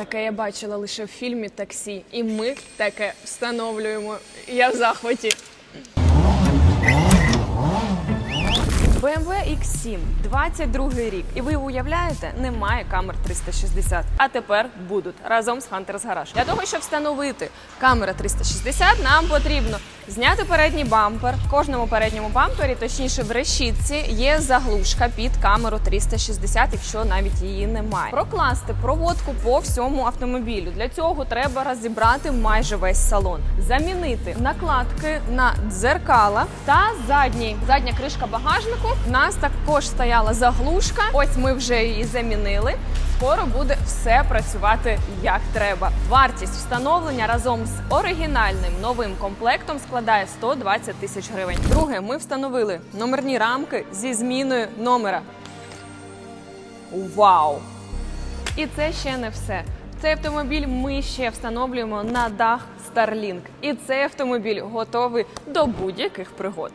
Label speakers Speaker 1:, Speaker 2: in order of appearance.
Speaker 1: Таке я бачила лише в фільмі таксі, і ми таке встановлюємо. Я в захваті. BMW X7, 22 рік. І ви уявляєте, немає камер 360. А тепер будуть разом з Hunters Garage. Для того, щоб встановити камера 360, нам потрібно зняти передній бампер. В кожному передньому бампері, точніше в решітці, є заглушка під камеру 360, якщо навіть її немає. Прокласти проводку по всьому автомобілю. Для цього треба розібрати майже весь салон, замінити накладки на дзеркала та задній задня кришка багажнику. У нас також стояла заглушка. Ось ми вже її замінили. Скоро буде все працювати як треба. Вартість встановлення разом з оригінальним новим комплектом складає 120 тисяч гривень. Друге, ми встановили номерні рамки зі зміною номера. Вау! І це ще не все. Цей автомобіль ми ще встановлюємо на дах Starlink. І цей автомобіль готовий до будь-яких пригод.